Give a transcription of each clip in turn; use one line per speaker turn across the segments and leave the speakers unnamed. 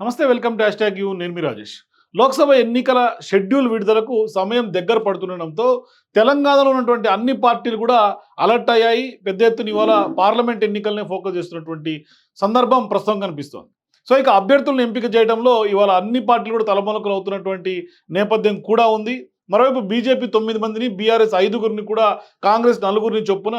నమస్తే welcome to hash you. నేను మీ రాజేష్. లోక్సభ ఎన్నికల షెడ్యూల్ విడుదలకు సమయం దగ్గర పడుతుండడంతో తెలంగాణలో ఉన్నటువంటి అన్ని పార్టీలు కూడా అలర్ట్ అయ్యాయి. పెద్ద ఎత్తున ఇవాళ పార్లమెంట్ ఎన్నికలనే ఫోకస్ చేస్తున్నటువంటి సందర్భం ప్రస్తుతం కనిపిస్తోంది. సో ఇక అభ్యర్థులను ఎంపిక చేయడంలో ఇవాళ అన్ని పార్టీలు కూడా తలమొలకలు అవుతున్నటువంటి నేపథ్యం కూడా ఉంది. మరోవైపు బీజేపీ తొమ్మిది మందిని బీఆర్ఎస్ ఐదుగురిని కూడా కాంగ్రెస్ నలుగురిని చొప్పున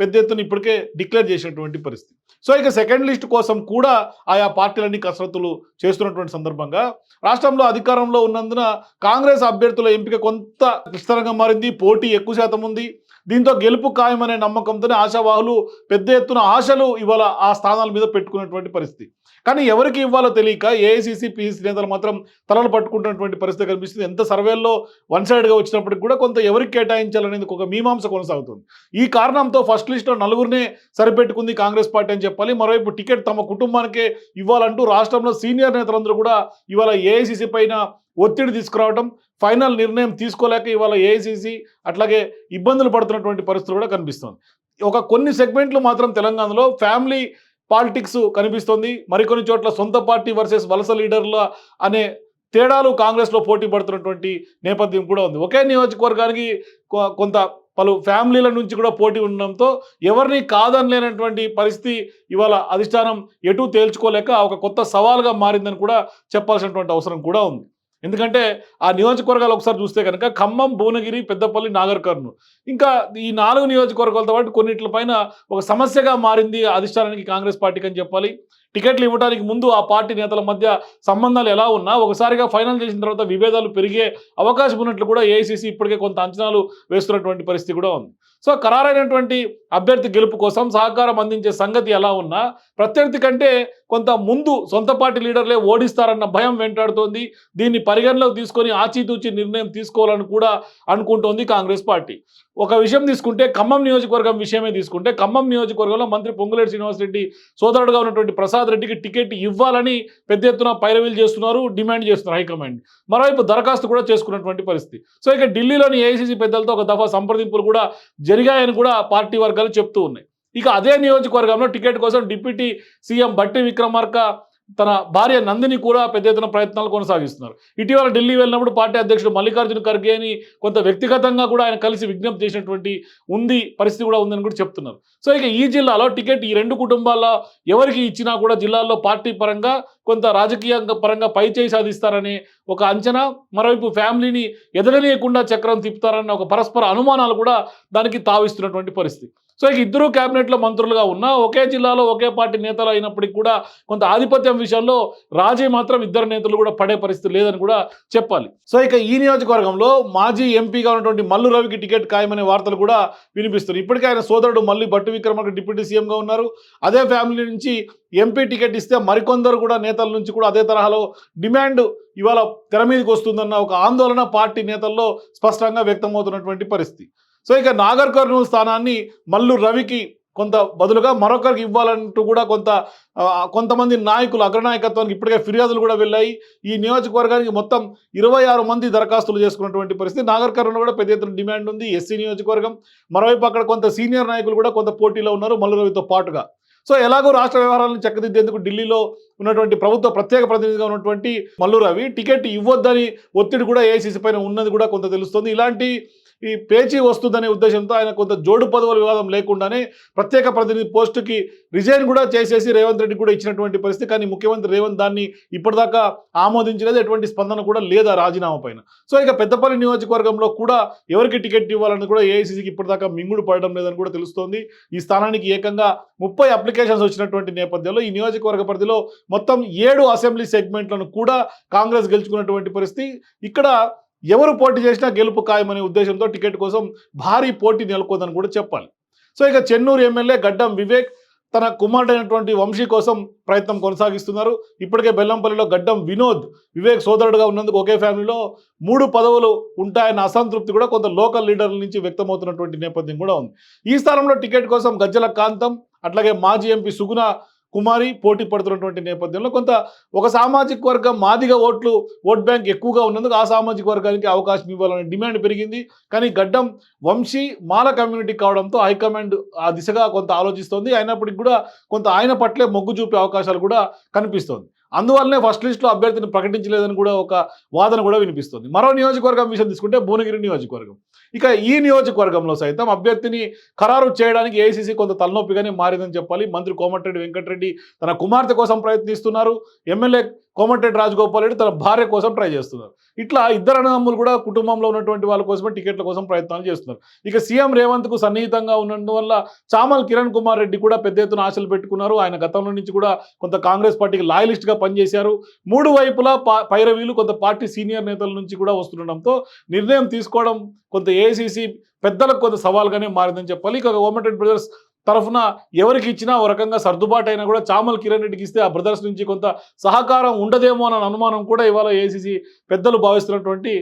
పెద్ద ఎత్తున ఇప్పటికే డిక్లేర్ చేసినటువంటి పరిస్థితి. సో ఇక సెకండ్ లిస్ట్ కోసం కూడా ఆయా పార్టీలన్నీ కసరత్తులు చేస్తున్నటువంటి సందర్భంగా రాష్ట్రంలో అధికారంలో ఉన్నందున కాంగ్రెస్ అభ్యర్థుల ఎంపిక కొంత క్లిష్టంగా మారింది పోటీ ఎక్కువ శాతం ఉంది. దీంతో గెలుపు ఖాయమనే నమ్మకంతోనే ఆశావాహులు పెద్ద ఎత్తున ఆశలు ఇవాళ ఆ స్థానాల మీద పెట్టుకున్నటువంటి పరిస్థితి. కానీ ఎవరికి ఇవ్వాలో తెలియక ఏఐసిసి పీసీ నేతలు మాత్రం తలలు పట్టుకుంటున్నటువంటి పరిస్థితి కనిపిస్తుంది. ఎంత సర్వేల్లో వన్ సైడ్గా వచ్చినప్పటికి కూడా కొంత ఎవరికి కేటాయించాలనేది ఒక మీమాంస కొనసాగుతుంది. ఈ కారణంతో ఫస్ట్ లిస్ట్లో నలుగురినే సరిపెట్టుకుంది కాంగ్రెస్ పార్టీ అని చెప్పాలి. మరోవైపు టికెట్ తమ కుటుంబానికే ఇవ్వాలంటూ రాష్ట్రంలో సీనియర్ నేతలందరూ కూడా ఇవాళ ఏఐసిసి పైన ఒత్తిడి తీసుకురావడం ఫైనల్ నిర్ణయం తీసుకోలేక ఇవాళ ఏఐసీసీ అట్లాగే ఇబ్బందులు పడుతున్నటువంటి పరిస్థితులు కూడా కనిపిస్తుంది. ఒక కొన్ని సెగ్మెంట్లు మాత్రం తెలంగాణలో ఫ్యామిలీ పాలిటిక్స్ కనిపిస్తుంది. మరికొన్ని చోట్ల సొంత పార్టీ వర్సెస్ వలస లీడర్ల అనే తేడాలు కాంగ్రెస్లో పోటీ పడుతున్నటువంటి నేపథ్యం కూడా ఉంది. ఒకే నియోజకవర్గానికి కొ- కొంత పలు ఫ్యామిలీల నుంచి కూడా పోటీ ఉండడంతో ఎవరిని కాదనలేనటువంటి పరిస్థితి ఇవాళ అధిష్టానం ఎటు తేల్చుకోలేక ఒక కొత్త సవాల్గా మారిందని కూడా చెప్పాల్సినటువంటి అవసరం కూడా ఉంది. ఎందుకంటే ఆ నియోజకవర్గాలు ఒకసారి చూస్తే కనుక ఖమ్మం భువనగిరి పెద్దపల్లి నాగర్ కర్నూలు ఇంకా ఈ నాలుగు నియోజకవర్గాలతో పాటు కొన్నిట్ల పైన ఒక సమస్యగా మారింది అధిష్టానానికి కాంగ్రెస్ పార్టీకి అని చెప్పాలి. టికెట్లు ఇవ్వడానికి ముందు ఆ పార్టీ నేతల మధ్య సంబంధాలు ఎలా ఉన్నా ఒకసారిగా ఫైనల్ చేసిన తర్వాత విభేదాలు పెరిగే అవకాశం ఉన్నట్లు కూడా ఏఐసీసీ ఇప్పటికే కొంత అంచనాలు వేస్తున్నటువంటి పరిస్థితి కూడా ఉంది. సో ఖరారైనటువంటి అభ్యర్థి గెలుపు కోసం సహకారం అందించే సంగతి ఎలా ఉన్నా ప్రత్యర్థి కంటే కొంత ముందు సొంత పార్టీ లీడర్లే ఓడిస్తారన్న భయం వెంటాడుతోంది. దీన్ని పరిగణలోకి తీసుకొని ఆచితూచి నిర్ణయం తీసుకోవాలని కూడా అనుకుంటోంది కాంగ్రెస్ పార్టీ. ఒక విషయం తీసుకుంటే ఖమ్మం నియోజకవర్గం విషయమే తీసుకుంటే ఖమ్మం నియోజకవర్గంలో మంత్రి పొంగులేటి శ్రీనివాసరెడ్డి సోదరుడుగా ఉన్నటువంటి ప్రసాద్ రెడ్డికి టికెట్ ఇవ్వాలని పెద్ద ఎత్తున పైరవీలు చేస్తున్నారు డిమాండ్ చేస్తున్నారు హైకమాండ్. మరోవైపు దరఖాస్తు కూడా చేసుకున్నటువంటి పరిస్థితి. సో ఇక ఢిల్లీలోని ఏఐసీసీ పెద్దలతో ఒక దఫా సంప్రదింపులు కూడా జరిగాయని కూడా పార్టీ వర్గాలు చెప్తూ ఉన్నాయి. ఇక అదే నియోజకవర్గంలో టికెట్ కోసం డిప్యూటీ సీఎం బట్టి విక్రమార్క తన భార్య నందిని కూడా పెద్ద ఎత్తున ప్రయత్నాలు కొనసాగిస్తున్నారు. ఇటీవల ఢిల్లీ వెళ్ళినప్పుడు పార్టీ అధ్యక్షుడు మల్లికార్జున ఖర్గేని కొంత వ్యక్తిగతంగా కూడా ఆయన కలిసి విజ్ఞప్తి చేసినటువంటి ఉంది పరిస్థితి కూడా ఉందని కూడా చెప్తున్నారు. సో ఇక ఈ జిల్లాలో టికెట్ ఈ రెండు కుటుంబాల్లో ఎవరికి ఇచ్చినా కూడా జిల్లాల్లో పార్టీ పరంగా కొంత రాజకీయ పరంగా పై చేయి సాధిస్తారనే ఒక అంచనా మరోవైపు ఫ్యామిలీని ఎదగనీయకుండా చక్రం తిప్పుతారన్న ఒక పరస్పర అనుమానాలు కూడా దానికి తావిస్తున్నటువంటి పరిస్థితి. సో ఇక ఇద్దరు క్యాబినెట్లో మంత్రులుగా ఉన్నా ఒకే జిల్లాలో ఒకే పార్టీ నేతలు అయినప్పటికీ కూడా కొంత ఆధిపత్యం విషయంలో రాజీ మాత్రం ఇద్దరు నేతలు కూడా పడే పరిస్థితి లేదని కూడా చెప్పాలి. సో ఇక ఈ నియోజకవర్గంలో మాజీ ఎంపీగా ఉన్నటువంటి మల్లు రవికి టికెట్ ఖాయమనే వార్తలు కూడా వినిపిస్తున్నాయి. ఇప్పటికే ఆయన సోదరుడు మళ్ళీ బట్టు విక్రమార్క డిప్యూటీ సీఎంగా ఉన్నారు. అదే ఫ్యామిలీ నుంచి ఎంపీ టికెట్ ఇస్తే మరికొందరు కూడా నేతల నుంచి కూడా అదే తరహాలో డిమాండ్ ఇవాళ తెర మీదకి వస్తుందన్న ఒక ఆందోళన పార్టీ నేతల్లో స్పష్టంగా వ్యక్తమవుతున్నటువంటి పరిస్థితి. సో ఇక నాగర్ కర్నూలు స్థానాన్ని మల్లు రవికి కొంత బదులుగా మరొకరికి ఇవ్వాలంటూ కూడా కొంత కొంతమంది నాయకులు అగ్రనాయకత్వానికి ఇప్పటికే ఫిర్యాదులు కూడా వెళ్ళాయి. ఈ నియోజకవర్గానికి మొత్తం ఇరవై ఆరు మంది దరఖాస్తులు చేసుకున్నటువంటి పరిస్థితి. నాగర్ కర్నూలు కూడా పెద్ద ఎత్తున డిమాండ్ ఉంది. ఎస్సీ నియోజకవర్గం మరోవైపు అక్కడ కొంత సీనియర్ నాయకులు కూడా కొంత పోటీలో ఉన్నారు మల్లు రవితో పాటుగా. సో ఎలాగో రాష్ట్ర వ్యవహారాలను చక్కదిద్దేందుకు ఢిల్లీలో ఉన్నటువంటి ప్రభుత్వ ప్రత్యేక ప్రతినిధిగా ఉన్నటువంటి మల్లు రవి టికెట్ ఇవ్వొద్దని ఒత్తిడి కూడా ఏఐసీసీ పైన ఉన్నది కూడా కొంత తెలుస్తుంది. ఇలాంటి ఈ పేచీ వస్తుందనే ఉద్దేశంతో ఆయన కొంత జోడు పదవుల వివాదం లేకుండానే ప్రత్యేక ప్రతినిధి పోస్టుకి రిజైన్ కూడా చేసేసి రేవంత్ రెడ్డి కూడా ఇచ్చినటువంటి పరిస్థితి. కానీ ముఖ్యమంత్రి రేవంత్ దాన్ని ఇప్పటిదాకా ఆమోదించలేదు. ఎటువంటి స్పందన కూడా లేదా రాజీనామా పైన. సో ఇక పెద్దపల్లి నియోజకవర్గంలో కూడా ఎవరికి టికెట్ ఇవ్వాలని కూడా ఏఐసీసీకి ఇప్పటిదాకా మింగుడు పడడం లేదని కూడా తెలుస్తోంది. ఈ స్థానానికి ఏకంగా ముప్పై అప్లికేషన్స్ వచ్చినటువంటి నేపథ్యంలో ఈ నియోజకవర్గ పరిధిలో మొత్తం ఏడు అసెంబ్లీ సెగ్మెంట్లను కూడా కాంగ్రెస్ గెలుచుకున్నటువంటి పరిస్థితి. ఇక్కడ ఎవరు పోటీ చేసినా గెలుపు ఖాయమనే ఉద్దేశంతో టికెట్ కోసం భారీ పోటీ నెలకొందని కూడా చెప్పాలి. సో ఇక చెన్నూరు ఎమ్మెల్యే గడ్డం వివేక్ తన కుమారుడైనటువంటి వంశీ కోసం ప్రయత్నం కొనసాగిస్తున్నారు. ఇప్పటికే బెల్లంపల్లిలో గడ్డం వినోద్ వివేక్ సోదరుడుగా ఉన్నందుకు ఒకే ఫ్యామిలీలో మూడు పదవులు ఉంటాయన్న అసంతృప్తి కూడా కొంత లోకల్ లీడర్ల నుంచి వ్యక్తమవుతున్నటువంటి నేపథ్యం కూడా ఉంది. ఈ స్థానంలో టికెట్ కోసం గజ్జల కాంతం అట్లాగే మాజీ ఎంపీ సుగుణ కుమారి పోటీ పడుతున్నటువంటి నేపథ్యంలో కొంత ఒక సామాజిక వర్గం మాదిగా ఓట్లు ఓట్ బ్యాంక్ ఎక్కువగా ఉన్నందుకు ఆ సామాజిక వర్గానికి అవకాశం ఇవ్వాలనే డిమాండ్ పెరిగింది. కానీ గడ్డం వంశీ మాల కమ్యూనిటీ కావడంతో హైకమాండ్ ఆ దిశగా కొంత ఆలోచిస్తోంది. అయినప్పటికీ కూడా కొంత ఆయన పట్లే మొగ్గు చూపే అవకాశాలు కూడా కనిపిస్తోంది. అందువల్లనే ఫస్ట్ లిస్ట్లో అభ్యర్థిని ప్రకటించలేదని కూడా ఒక వాదన కూడా వినిపిస్తుంది. మరో నియోజకవర్గం విషయం తీసుకుంటే భువనగిరి నియోజకవర్గం. ఇక ఈ నియోజకవర్గంలో సైతం అభ్యర్థిని ఖరారు చేయడానికి ఏఐసీసీ కొంత తలనొప్పిగానే మారిందని చెప్పాలి. మంత్రి కోమటిరెడ్డి వెంకటరెడ్డి తన కుమార్తె కోసం ప్రయత్నిస్తున్నారు. ఎమ్మెల్యే కోమటిరెడ్డి రాజగోపాల్ రెడ్డి తన భార్య కోసం ట్రై చేస్తున్నారు. ఇట్లా ఇద్దరు అన్నదమ్ములు కూడా కుటుంబంలో ఉన్నటువంటి వాళ్ళ కోసమే టికెట్ల కోసం ప్రయత్నాలు చేస్తున్నారు. ఇక సీఎం రేవంత్కు సన్నిహితంగా ఉన్నందువల్ల చామల్ కిరణ్ కుమార్ రెడ్డి కూడా పెద్ద ఎత్తున ఆశలు పెట్టుకున్నారు. ఆయన గతంలో నుంచి కూడా కొంత కాంగ్రెస్ పార్టీకి లాయలిస్ట్గా పనిచేశారు. మూడు వైపులా పైరవీలు కొంత పార్టీ సీనియర్ నేతల నుంచి కూడా వస్తుండడంతో నిర్ణయం తీసుకోవడం కొంత ఏఐసిసి పెద్దలకు కొంత సవాల్గానే మారిందని చెప్పాలి. ఇక కోమటిరెడ్డి బ్రదర్స్ తరఫున ఎవరికి ఇచ్చినా ఓ రకంగా సర్దుబాటు అయినా కూడా చామల్ కిరణ్ రెడ్డికి ఇస్తే ఆ బ్రదర్స్ నుంచి కొంత సహకారం ఉండదేమో అన్న అనుమానం కూడా ఇవాళ ఏసీసీ పెద్దలు భావిస్తున్నటువంటి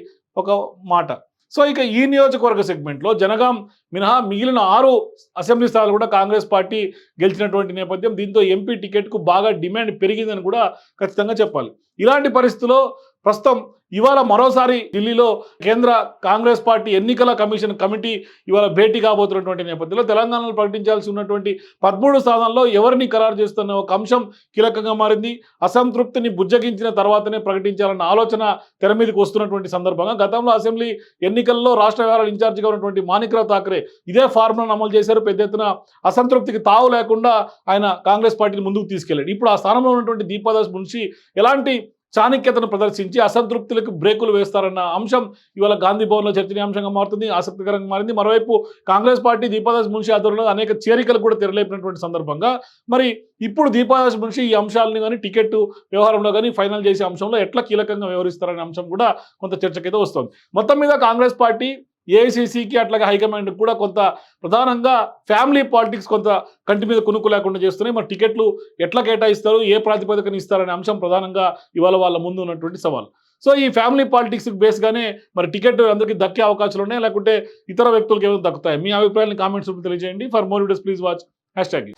ఒక మాట. సో ఇక ఈ నియోజకవర్గ సెగ్మెంట్లో జనగాం మినహా మిగిలిన ఆరు అసెంబ్లీ స్థానాలు కూడా కాంగ్రెస్ పార్టీ గెలిచినటువంటి నేపథ్యం. దీంతో ఎంపీ టికెట్కు బాగా డిమాండ్ పెరిగిందని కూడా ఖచ్చితంగా చెప్పాలి. ఇలాంటి పరిస్థితుల్లో ప్రస్తుతం ఇవాళ మరోసారి ఢిల్లీలో కేంద్ర కాంగ్రెస్ పార్టీ ఎన్నికల కమిషన్ కమిటీ ఇవాళ భేటీ కాబోతున్నటువంటి నేపథ్యంలో తెలంగాణలో ప్రకటించాల్సి ఉన్నటువంటి పదమూడు స్థానాల్లో ఎవరిని ఖరారు చేస్తున్న ఒక అంశం కీలకంగా మారింది. అసంతృప్తిని బుజ్జగించిన తర్వాతనే ప్రకటించాలన్న ఆలోచన తెర మీదకి వస్తున్నటువంటి సందర్భంగా గతంలో అసెంబ్లీ ఎన్నికల్లో రాష్ట్ర వ్యవహారాల ఇన్ఛార్జిగా ఉన్నటువంటి మాణిక్రావు ఠాక్రే ఇదే ఫార్ములాను అమలు చేశారు. పెద్ద ఎత్తున అసంతృప్తికి తావు లేకుండా ఆయన కాంగ్రెస్ పార్టీని ముందుకు తీసుకెళ్ళాడు. ఇప్పుడు ఆ స్థానంలో ఉన్నటువంటి దీపాదాస్ మున్షి ఎలాంటి చాణక్యతను ప్రదర్శించి అసంతృప్తులకు బ్రేకులు వేస్తారన్న అంశం ఇవాళ గాంధీ భవన్లో చర్చనీయాంశంగా మారుతుంది ఆసక్తికరంగా మారింది. మరోవైపు కాంగ్రెస్ పార్టీ దీపాదాస్ మున్షి ఆధ్వర్యంలో అనేక చేరికలు కూడా తెరలేపినటువంటి సందర్భంగా మరి ఇప్పుడు దీపాదాస్ మున్షి ఈ అంశాలను కానీ టికెట్ వ్యవహారంలో కానీ ఫైనల్ చేసే అంశంలో ఎట్లా కీలకంగా వ్యవహరిస్తారనే అంశం కూడా కొంత చర్చకైతే వస్తుంది. మొత్తం మీద కాంగ్రెస్ పార్టీ ఏఐసిసికి అట్లాగే హైకమాండ్కి కూడా కొంత ప్రధానంగా ఫ్యామిలీ పాలిటిక్స్ కొంత కంటి మీద కొనుక్కు లేకుండా చేస్తున్నాయి. మరి టికెట్లు ఎట్లా కేటాయిస్తారు? ఏ ప్రాతిపదికన ఇస్తారనే అంశం ప్రధానంగా ఇవాళ వాళ్ళ ముందు ఉన్నటువంటి సవాల్. సో ఈ ఫ్యామిలీ పాలిటిక్స్ బేస్గానే మరి టికెట్ అందరికీ దక్కే అవకాశాలు ఉన్నాయి. లేకుంటే ఇతర వ్యక్తులకు ఏమైనా దక్కుతాయి? మీ అభిప్రాయాన్ని కామెంట్స్ తెలియజేయండి. For more videos please watch hashtag